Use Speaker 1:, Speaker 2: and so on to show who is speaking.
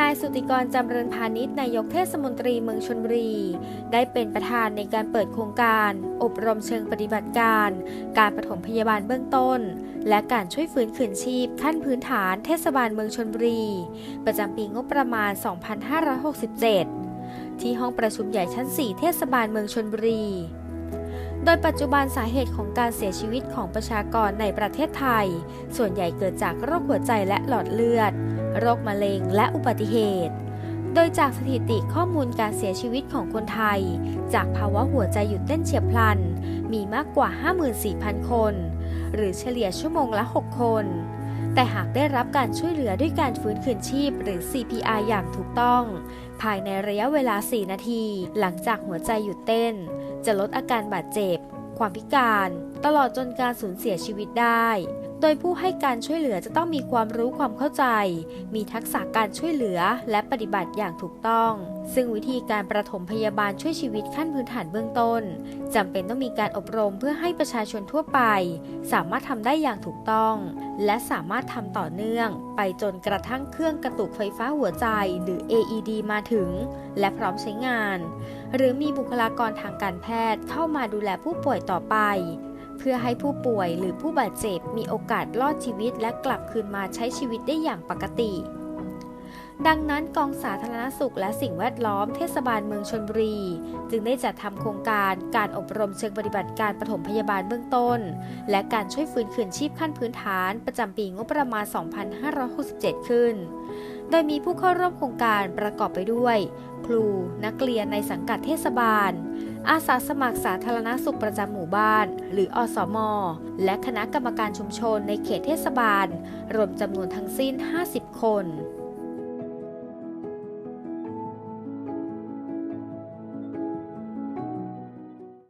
Speaker 1: นายสุติกรจำเริญพาณิชย์นายกเทศมนตรีเมืองชนบุรี ได้เป็นประธานในการเปิดโครงการ อบรมเชิงปฏิบัติการ การปฐมพยาบาลเบื้องต้น และการช่วยฟื้นคืนชีพขั้นพื้นฐานเทศบาลเมืองชนบุรี ประจำปีงบประมาณ 2567 ที่ห้องประชุมใหญ่ชั้น 4 เทศบาลเมืองชนบุรีโดยปัจจุบันสาเหตุของการเสียชีวิตของประชากรในประเทศไทย ส่วนใหญ่เกิดจากโรคหัวใจและหลอดเลือด โรคมะเร็งและอุบัติเหตุ โดยจากสถิติข้อมูลการเสียชีวิตของคนไทย จากภาวะหัวใจหยุดเต้นเฉียบพลัน มีมากกว่า 54,000 คน หรือเฉลี่ยชั่วโมงละ 6 คน แต่หากได้รับการช่วยเหลือด้วยการฟื้นคืนชีพ หรือ CPR อย่างถูกต้อง ภายในระยะเวลา 4 นาที หลังจากหัวใจหยุดเต้น จะลดอาการบาดเจ็บ ความพิการ ตลอดจนการสูญเสียชีวิตได้ โดยผู้ให้การช่วยเหลือจะต้องมีความรู้ความเข้าใจ มีทักษะการช่วยเหลือและปฏิบัติอย่างถูกต้อง ซึ่งวิธีการประถมพยาบาลช่วยชีวิตขั้นพื้นฐานเบื้องต้นจำเป็นต้องมีการอบรมเพื่อให้ประชาชนทั่วไป สามารถทำได้อย่างถูกต้อง และสามารถทำต่อเนื่อง ไปจนกระทั่งเครื่องกระตุกไฟฟ้าหัวใจ หรือ AED มาถึง และพร้อมใช้งาน หรือมีบุคลากรทางการแพทย์เข้ามาดูแลผู้ป่วยต่อไป เพื่อให้ผู้ป่วยหรือผู้บาดเจ็บมีโอกาสรอดชีวิตและกลับคืนมาใช้ชีวิตได้อย่างปกติ ดังนั้นกองสาธารณสุขและสิ่งแวดล้อมเทศบาลเมืองชนบุรี จึงได้จัดทำโครงการการอบรมเชิงปฏิบัติการปฐมพยาบาลเบื้องต้น และการช่วยฟื้นคืนชีพขั้นพื้นฐานประจำปีงบประมาณ 2567 ขึ้นโดยมีผู้เข้าร่วมโครงการประกอบไปด้วย ครู นักเรียนในสังกัดเทศบาล อาสาสมัครสาธารณสุขประจำหมู่บ้าน หรืออสม และคณะกรรมการชุมชนในเขตเทศบาล รวมจำนวนทั้งสิ้น 50 คน